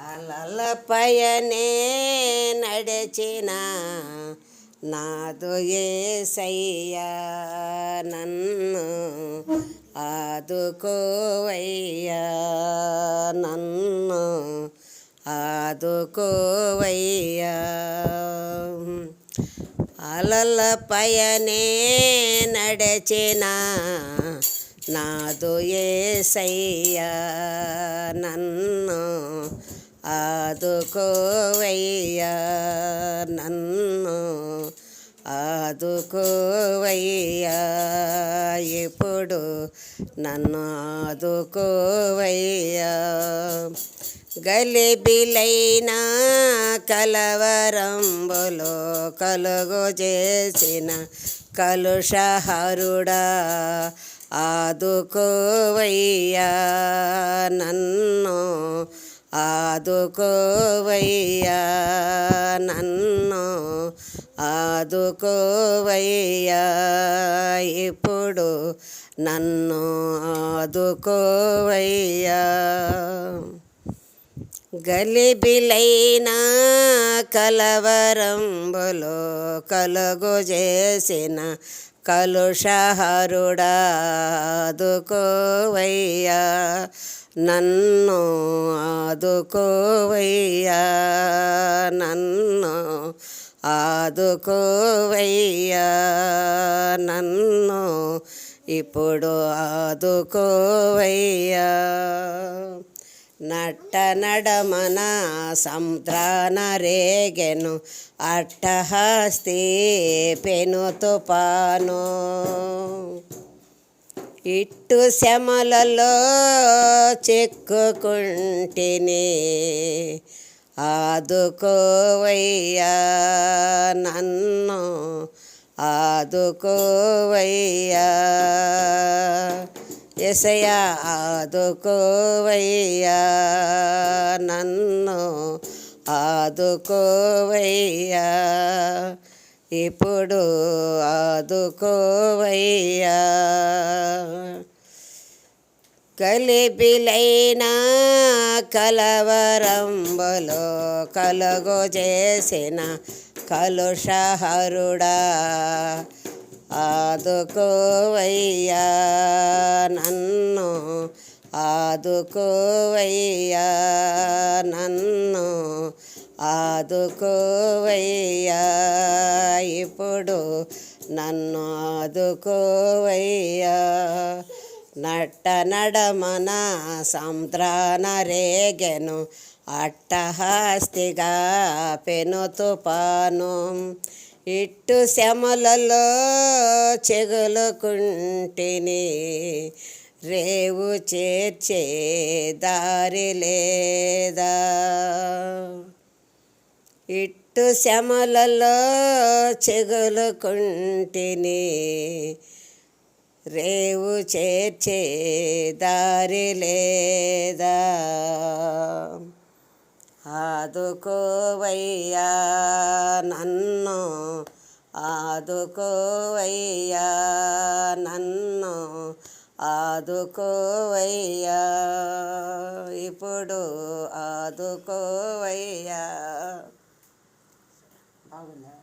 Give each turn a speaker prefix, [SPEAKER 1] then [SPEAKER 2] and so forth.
[SPEAKER 1] అలల పయనే నడచిన నాదు ఏసయ్యా నన్ను ఆదుకోవయ్యా నన్ను ఆదుకోవయ్యా. అలల పయనే నడచిన నాదు ఏసయ్యా నన్ను ఆదుకోవయ్యా నన్ను ఆదుకోవయ్యా. ఇప్పుడు నన్ను ఆదుకోవయ్యా. గలిబిలైన కలవరంబులో కలుగు చేసిన కలుషహరుడా ఆదుకోవయ్యా నన్ను ఆదుకోవయ్యా నన్ను ఆదుకోవయ్యా ఇప్పుడు నన్ను ఆదుకోవయ్యా. గలిబిలైన కలవరంబులో కలుగు చేసిన కలుషహరుడాదుకోవయ్యా నన్ను ఆదుకోవయ్యా నన్ను ఆదుకోవయ్యా నన్ను ఇప్పుడు ఆదుకోవయ్యా. నట్ట నడమన సముద్రాన రేగెను అట్టహస్తి పెను తుపాను ఇట్టు శమలలో చెక్కుంటిని ఆదుకోవయ్యా నన్ను ఆదుకోవయ్యా. ఎసయా ఆదుకోవయ్యా నన్ను ఆదుకోవయ్యా. ఇప్పుడు ఆదుకోవయ్యా. కలిపిలైన కలవరంబులో కలుగు చేసిన కలుషహరుడా. ఆదుకోవయ్యా నన్ను ఆదుకోవయ్యా నన్ను ఆదుకోవయ్యా ఇప్పుడు నన్ను ఆదుకోవయ్యా నట్ట నడమన సముద్రాన రేగెను అట్టహస్తిగా పెను తుపాను ఇట్టు శమలలో చెగులుకుంటిని రేవు చేర్చే దారి లేదా? ఇట్టు శమలలో చెగులుకుంటిని రేవు చేర్చే దారి లేదా? ఆదుకోవయ్యా నన్ను ఆదుకోవయ్యా నన్ను ఆదుకోవయ్యా. ఇప్పుడు ఆదుకోవయ్యా. బాగుందా?